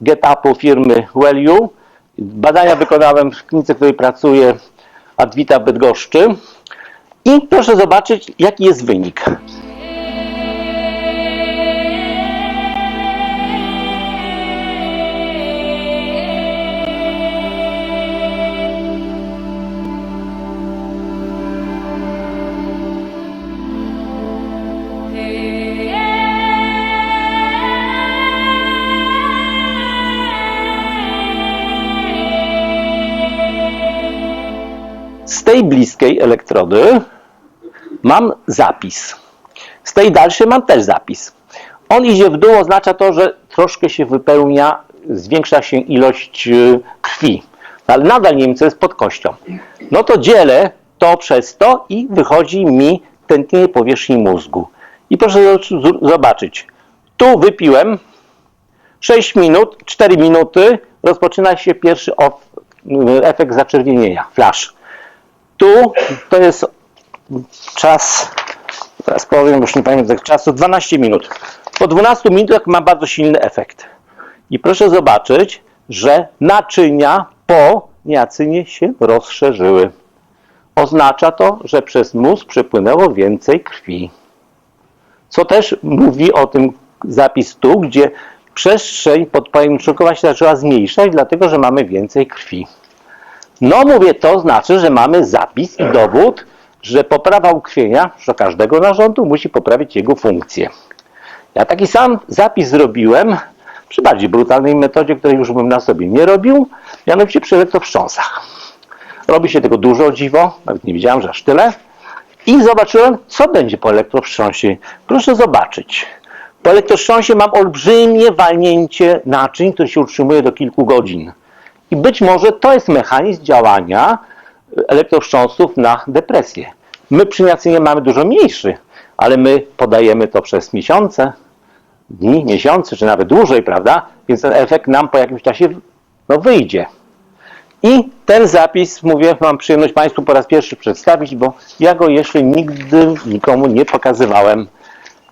GetUpu firmy WellU. Badania wykonałem w klinice, w której pracuję Advita Bydgoszczy. I proszę zobaczyć, jaki jest wynik. Tej bliskiej elektrody mam zapis. Z tej dalszej mam też zapis. On idzie w dół, oznacza to, że troszkę się wypełnia, zwiększa się ilość y, krwi. Ale nadal nie wiem, co jest pod kością. No to dzielę to przez to i wychodzi mi tętnienie powierzchni mózgu. I proszę zobaczyć. Tu wypiłem 6 minut, 4 minuty, rozpoczyna się pierwszy y, efekt zaczerwienienia, flash. Tu to jest czas, teraz powiem, już nie pamiętam czasu, 12 minut. Po 12 minutach ma bardzo silny efekt. I proszę zobaczyć, że naczynia po niacynie się rozszerzyły. Oznacza to, że przez mózg przepłynęło więcej krwi. Co też mówi o tym zapis tu, gdzie przestrzeń podpojemniczowa się zaczęła zmniejszać, dlatego że mamy więcej krwi. No mówię, to znaczy, że mamy zapis i dowód, że poprawa ukrwienia, że każdego narządu musi poprawić jego funkcję. Ja taki sam zapis zrobiłem przy bardziej brutalnej metodzie, której już bym na sobie nie robił, mianowicie przy elektrowstrząsach. Robi się tego dużo, dziwo, nawet nie wiedziałem, że aż tyle. I zobaczyłem, co będzie po elektrowstrząsie. Proszę zobaczyć. Po elektrowstrząsie mam olbrzymie walnięcie naczyń, które się utrzymuje do kilku godzin. I być może to jest mechanizm działania elektrowstrząsów na depresję. My przy niacynie mamy dużo mniejszy, ale my podajemy to przez miesiące, dni, miesiące, czy nawet dłużej, prawda? Więc ten efekt nam po jakimś czasie no, wyjdzie. I ten zapis, mówię, mam przyjemność Państwu po raz pierwszy przedstawić, bo ja go jeszcze nigdy nikomu nie pokazywałem.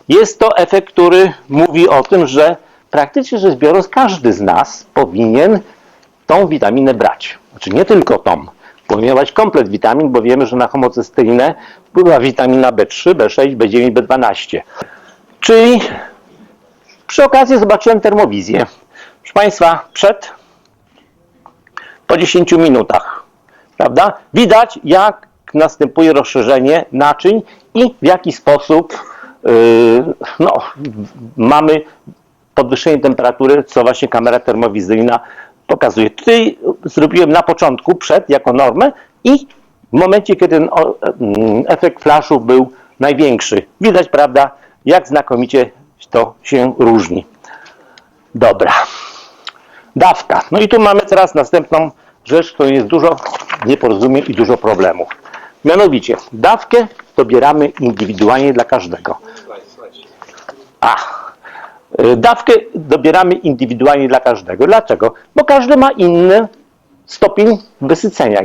Jest to efekt, który mówi o tym, że praktycznie rzecz biorąc, każdy z nas powinien tą witaminę brać. Znaczy nie tylko tą. Powinien brać komplet witamin, bo wiemy, że na homocysteinę wpływa witamina B3, B6, B9, B12. Czyli przy okazji zobaczyłem termowizję. Proszę Państwa, przed po 10 minutach, prawda? Widać, jak następuje rozszerzenie naczyń i w jaki sposób yy, no, mamy podwyższenie temperatury, co właśnie kamera termowizyjna pokazuje. Tutaj zrobiłem na początku, przed, jako normę i w momencie, kiedy ten mm, efekt flaszu był największy. Widać, prawda, jak znakomicie to się różni. Dobra. Dawka. No i tu mamy teraz następną rzecz, której jest dużo nieporozumień i dużo problemów. Mianowicie, dawkę dobieramy indywidualnie dla każdego. A, dawkę dobieramy indywidualnie dla każdego. Dlaczego? Bo każdy ma inny stopień wysycenia.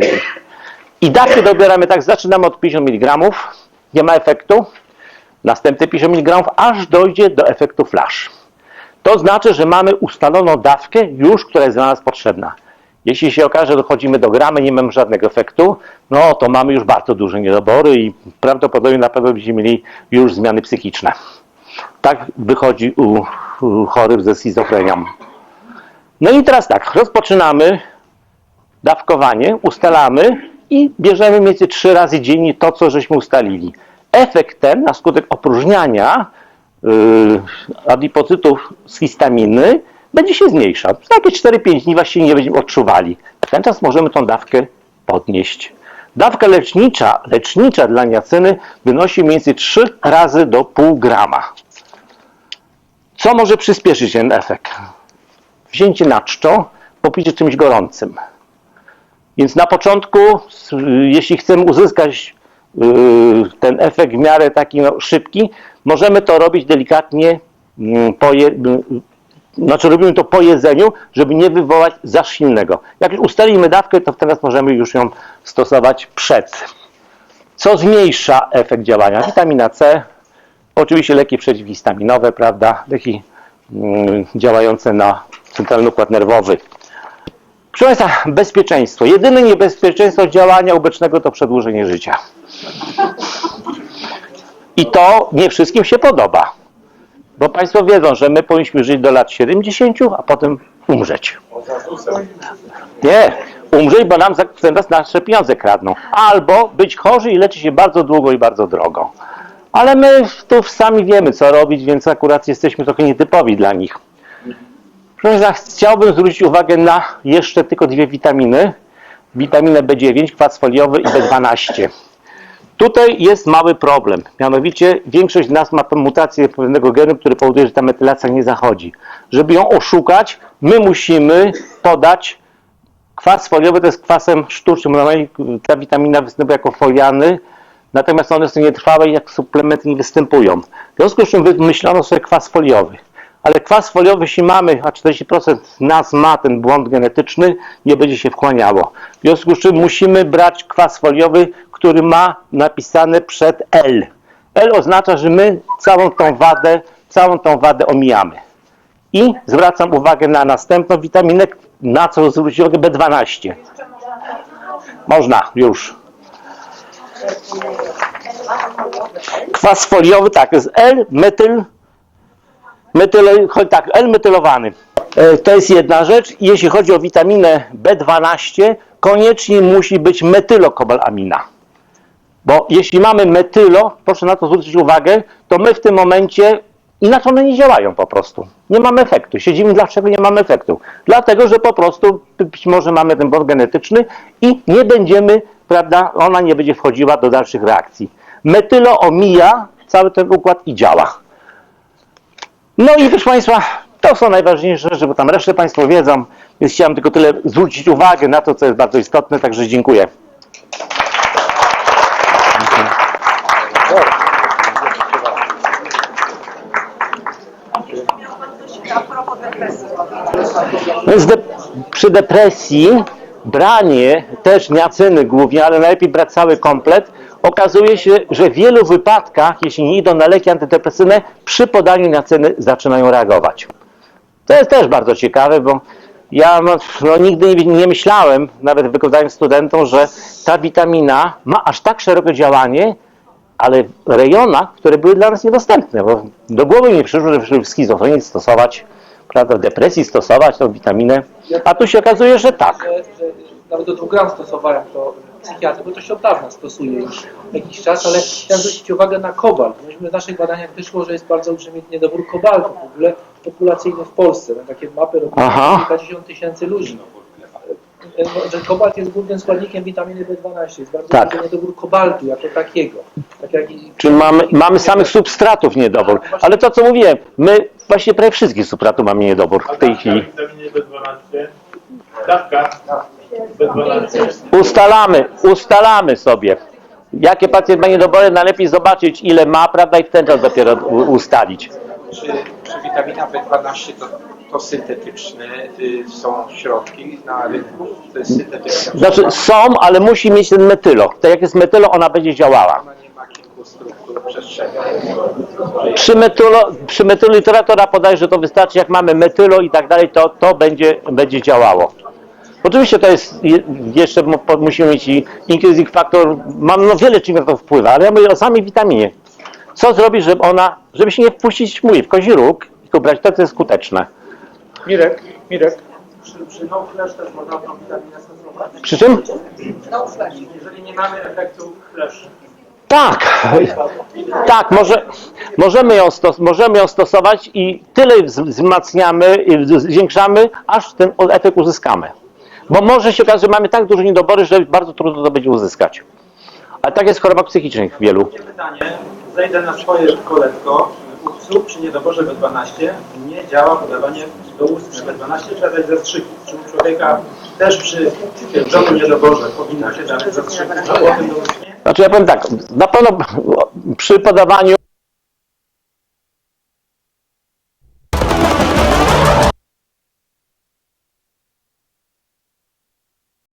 I dawkę dobieramy tak, zaczynamy od 50 mg, nie ma efektu, następne 50 mg, aż dojdzie do efektu flash. To znaczy, że mamy ustaloną dawkę już, która jest dla nas potrzebna. Jeśli się okaże, że dochodzimy do gramy, nie mamy żadnego efektu, no to mamy już bardzo duże niedobory i prawdopodobnie na pewno będziemy mieli już zmiany psychiczne. Tak wychodzi u, u chorych ze schizofrenią. No i teraz tak, rozpoczynamy dawkowanie, ustalamy i bierzemy więcej trzy razy dziennie to, co żeśmy ustalili. Efekt ten na skutek opróżniania yy, adipocytów z histaminy będzie się zmniejszał. Za jakieś 4-5 dni właściwie nie będziemy odczuwali. W ten czas możemy tą dawkę podnieść. Dawka lecznicza, lecznicza dla niacyny wynosi więcej 3 razy do pół grama. Co może przyspieszyć ten efekt? Wzięcie na czczo, popicie czymś gorącym. Więc na początku, jeśli chcemy uzyskać yy, ten efekt w miarę taki no, szybki, możemy to robić delikatnie mm, poje, mm, znaczy robimy to po jedzeniu, żeby nie wywołać za silnego. Jak już ustalimy dawkę, to teraz możemy już ją stosować przed. Co zmniejsza efekt działania? Witamina C, oczywiście leki przeciwhistaminowe, prawda? Leki mm, działające na centralny układ nerwowy. Proszę Państwa, bezpieczeństwo. Jedyne niebezpieczeństwo działania ubecznego to przedłużenie życia. I to nie wszystkim się podoba. Bo Państwo wiedzą, że my powinniśmy żyć do lat 70, a potem umrzeć. Nie, umrzeć, bo nam za nasze pieniądze kradną. Albo być chorzy i leczyć się bardzo długo i bardzo drogo. Ale my tu sami wiemy, co robić, więc akurat jesteśmy trochę nietypowi dla nich. Proszę Państwa, chciałbym zwrócić uwagę na jeszcze tylko dwie witaminy. Witaminę B9, kwas foliowy i B12. Tutaj jest mały problem. Mianowicie większość z nas ma mutację pewnego genu, który powoduje, że ta metylacja nie zachodzi. Żeby ją oszukać, my musimy podać kwas foliowy, to jest kwasem sztucznym. Ta witamina występuje jako foliany, natomiast one są nietrwałe i jak suplementy nie występują. W związku z czym wymyślono sobie kwas foliowy. Ale kwas foliowy, jeśli mamy, a 40% nas ma ten błąd genetyczny, nie będzie się wchłaniało. W związku z czym musimy brać kwas foliowy, który ma napisane przed L. L oznacza, że my całą tą wadę, całą tą wadę omijamy. I zwracam uwagę na następną witaminę, na co zwrócić uwagę B12. Można, już. Kwas foliowy, tak, jest L-metyl, metyl, tak, L-metylowany. E, To jest jedna rzecz. Jeśli chodzi o witaminę B12, koniecznie musi być metylokobalamina. Bo jeśli mamy metylo, proszę na to zwrócić uwagę, to my w tym momencie inaczej one nie działają po prostu. Nie mamy efektu. Siedzimy, dlaczego nie mamy efektu? Dlatego, że po prostu być może mamy ten błąd genetyczny i nie będziemy, prawda, ona nie będzie wchodziła do dalszych reakcji. Metylo omija cały ten układ i działa. No i proszę Państwa, to są najważniejsze rzeczy, bo tam resztę Państwo wiedzą, więc chciałem tylko tyle zwrócić uwagę na to, co jest bardzo istotne, także dziękuję. Więc de, przy depresji branie też niacyny głównie, ale najlepiej brać cały komplet, okazuje się, że w wielu wypadkach, jeśli nie idą na leki antydepresyjne, przy podaniu niacyny zaczynają reagować. To jest też bardzo ciekawe, bo ja no, no, nigdy nie, myślałem, nawet wykładając studentom, że ta witamina ma aż tak szerokie działanie, ale w rejonach, które były dla nas niedostępne, bo do głowy mi przyszło, żeby w schizofrenii stosować, prawda, w depresji stosować tą witaminę, a tu się okazuje, że tak. Że, że nawet do 2 gram stosowałem to psychiatry, bo to się od dawna stosuje już jakiś czas, ale chciałem zwrócić uwagę na kobalt. Myśmy w naszych badaniach wyszło, że jest bardzo olbrzymi niedobór kobaltu w ogóle populacyjny w Polsce. Na takie mapy Aha. kilkadziesiąt tysięcy ludzi. E, Że kobalt jest głównym składnikiem witaminy B12. Jest bardzo Tak. niedobór kobaltu jako takiego. Tak jak i Czyli mamy, mamy samych substratów niedobór, ale to co mówiłem, my właśnie prawie wszystkich substratów mamy niedobór w tej chwili. Witaminie B12. Dawka B12. Ustalamy, ustalamy sobie. Jakie pacjent ma niedobory, najlepiej zobaczyć ile ma, prawda, i w ten czas dopiero ustalić. Czy, czy witamina B12 to, to syntetyczne y, są środki na rynku? To jest syntetyczna. Znaczy są, ale musi mieć ten metylo. To jak jest metylo, ona będzie działała. Ona nie ma kilku struktur przestrzeni. Przy metylo, przy metylu literatura podaje, że to wystarczy, jak mamy metylo i tak dalej, to to będzie, będzie działało. Oczywiście to jest, je- jeszcze musimy mieć i increasing factor, mam no wiele czynników to wpływa, ale ja mówię o samej witaminie. Co zrobić, żeby ona, żeby się nie wpuścić, mówię, w kozi róg, tylko brać to, co jest skuteczne. Mirek, Mirek. Przy, przy no flash też można tą witaminę stosować. Przy czym? No flash. Jeżeli nie mamy efektu flash. Tak, tak, może, możemy, ją stos, możemy ją stosować i tyle wz- wzmacniamy, zwiększamy, aż ten efekt uzyskamy. Bo może się okazać, że mamy tak duże niedobory, że bardzo trudno to będzie uzyskać. Ale tak jest w chorobach psychicznych wielu. Pytanie. Zejdę na swoje kolecko. U psów przy niedoborze B12 nie działa podawanie do ust B12, trzeba dać zastrzyki. U człowieka też przy stwierdzonym niedoborze powinno się dać zastrzyki? Znaczy ja powiem tak, na pewno przy podawaniu